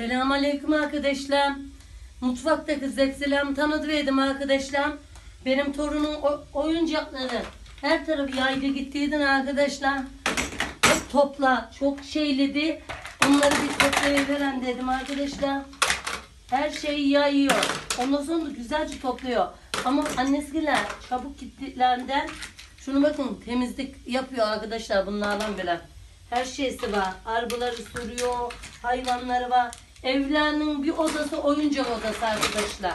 Selamünaleyküm arkadaşlar. Mutfakta kız selam tanıtıverdim arkadaşlar. Benim torunun oyuncakları her tarafı yaydı gittiydin arkadaşlar. Hep topla. Çok şeyledi. Bunları bir toplayıveren dedim arkadaşlar. Her şeyi yayıyor. Ondan sonra da güzelce topluyor. Ama annesiyle çabuk gittiklerinden şunu bakın temizlik yapıyor arkadaşlar bunlardan bile. Her şeysi var. Arabaları sürüyor, hayvanları var. Evlerinin bir odası oyuncak odası arkadaşlar.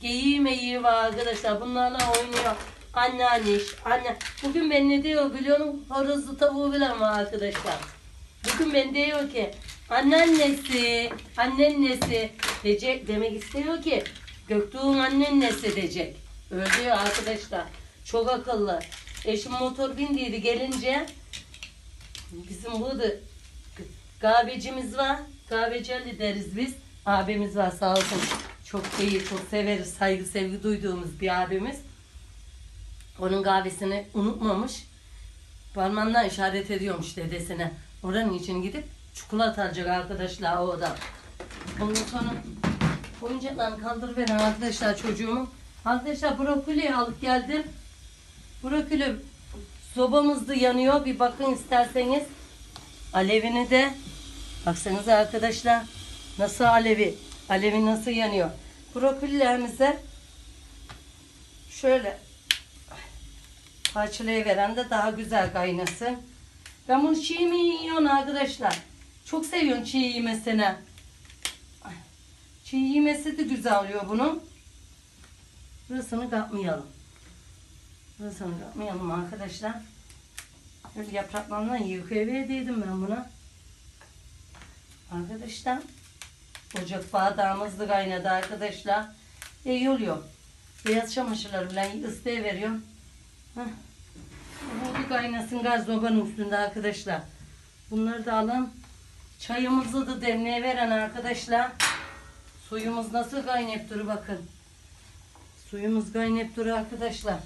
Geyiği meyiği var arkadaşlar. Bunlarla oynuyor. Anneanne, anne. Bugün ben ne diyor biliyor musun? Horozlu tavuğu bilen var arkadaşlar. Bugün ben diyor ki anneannesi, annennesi diyecek demek istiyor ki Göktuğ'un annennesi diyecek. Öyle diyor arkadaşlar. Çok akıllı. Eşim motor bindiydi gelince bizim burada kahvecimiz var. Kahveci deriz biz. Abimiz var sağ olsun. Çok iyi, çok severiz. Saygı, sevgi duyduğumuz bir abimiz. Onun kahvesini unutmamış. Parmağından işaret ediyormuş dedesine. Oranın için gidip çikolata alacak arkadaşlar o da. Ondan sonra oyuncaklarını kaldırıveren arkadaşlar çocuğumun. Arkadaşlar brokoli alıp geldim. Brokoli sobamız da yanıyor. Bir bakın isterseniz. Alevini de baksanıza arkadaşlar nasıl alevi alevi nasıl yanıyor. Brokolilerimize şöyle parçalayıveren de daha güzel kaynasın. Ben bunu çiğ mi yiyorum arkadaşlar? Çok seviyorum çiğ yemesini. Çiğ yemesi de güzel oluyor bunun. Burasını kapmayalım. Burasını kapmayalım arkadaşlar. Böyle yapraklarından yıkayıverdiydim ben buna. Arkadaşlar. Ocak bardağımız da kaynadı arkadaşlar. İyi oluyor. Beyaz çamaşırları falan ıslayıveriyorum. Heh. Kaynasın gaz zobanın üstünde arkadaşlar. Bunları da alın. Çayımızı da demliğe veren arkadaşlar. Suyumuz nasıl kaynayıp durur bakın. Suyumuz kaynayıp durur arkadaşlar.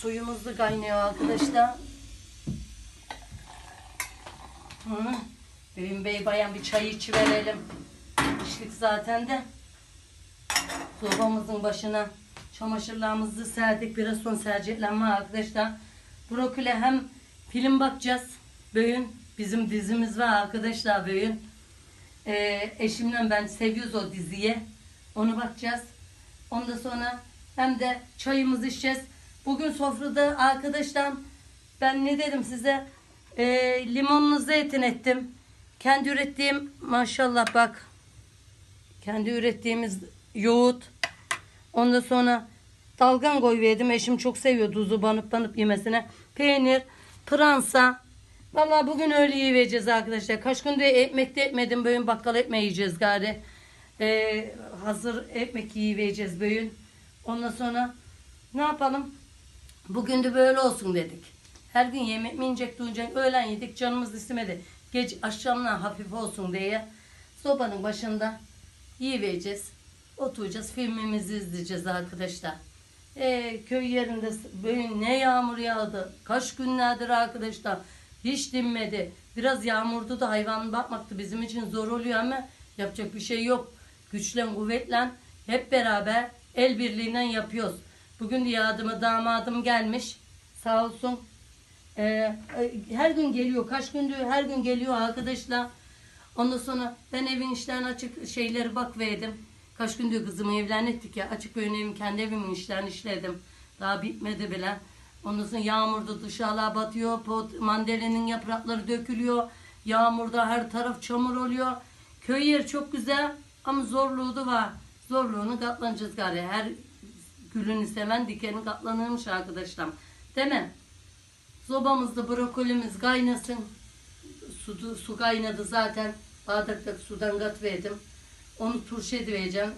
Suyumuz da kaynıyor arkadaşlar. Hı. Büyüm Bey bayan bir çay içi verelim. İçlik zaten de. Sobamızın başına çamaşırlarımızı serdik. Biraz sonra sereceklenme arkadaşlar. Brokoli hem film bakacağız. Böğün. Bizim dizimiz var arkadaşlar Böğün. Ee, eşimle ben seviyoruz o diziye. Onu bakacağız. Ondan sonra hem de çayımızı içeceğiz. Bugün sofrada arkadaşlar ben ne dedim size? Ee, limonlu zeytin ettim. Kendi ürettiğim maşallah bak. Kendi ürettiğimiz yoğurt. Ondan sonra dalgan koyuverdim. Eşim çok seviyor tuzu banıp banıp yemesine. Peynir, pransa. Vallahi bugün öyle yiyeceğiz arkadaşlar. Kaç gündür ekmek de etmedim. Bugün bakkal ekmeği yiyeceğiz gari. Ee, hazır ekmek yiyeceğiz bugün. Ondan sonra ne yapalım? Bugün de böyle olsun dedik. Her gün yemek mi yiyecek duyacak. Öğlen yedik canımız istemedi. Gece akşamdan hafif olsun diye. Sobanın başında yiyeceğiz. Oturacağız filmimizi izleyeceğiz arkadaşlar. Ee, köy yerinde böyle ne yağmur yağdı. Kaç günlerdir arkadaşlar. Hiç dinmedi. Biraz yağmurdu da hayvan bakmaktı bizim için zor oluyor ama yapacak bir şey yok. Güçle kuvvetle hep beraber el birliğiyle yapıyoruz. Bugün de yardımı damadım gelmiş. Sağ olsun. Ee, her gün geliyor. Kaç gündür her gün geliyor arkadaşlar. Ondan sonra ben evin işlerine açık şeyleri bak verdim. Kaç gündür kızımı evlenettik ya. Açık böyle evim kendi evimin işlerini işledim. Daha bitmedi bile. Ondan sonra yağmurda dışarılar batıyor. Pot, mandalinin yaprakları dökülüyor. Yağmurda her taraf çamur oluyor. Köy yeri çok güzel ama zorluğu da var. Zorluğunu katlanacağız gari. Her gülünü seven dikeni katlanırmış arkadaşlar. Değil mi? Sobamızda brokolimiz kaynasın. Su, su kaynadı zaten. Bardakta sudan kat verdim. Onu turşu edeceğim.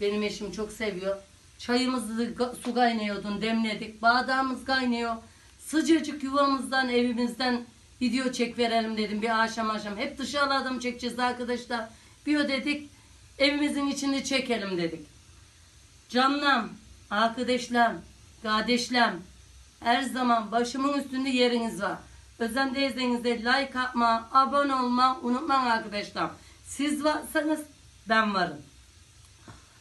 Benim eşim çok seviyor. Çayımızı da su kaynıyordun demledik. Bardağımız kaynıyor. Sıcacık yuvamızdan evimizden video çek verelim dedim bir akşam akşam. Hep dışarıda mı çekeceğiz arkadaşlar? Bir dedik evimizin içinde çekelim dedik. Canlam, arkadaşlarım, kardeşlerim her zaman başımın üstünde yeriniz var. Özendiyseniz de like atma, abone olma unutmayın arkadaşlar. Siz varsanız ben varım.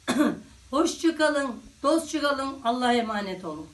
Hoşçakalın, dostça kalın, Allah'a emanet olun.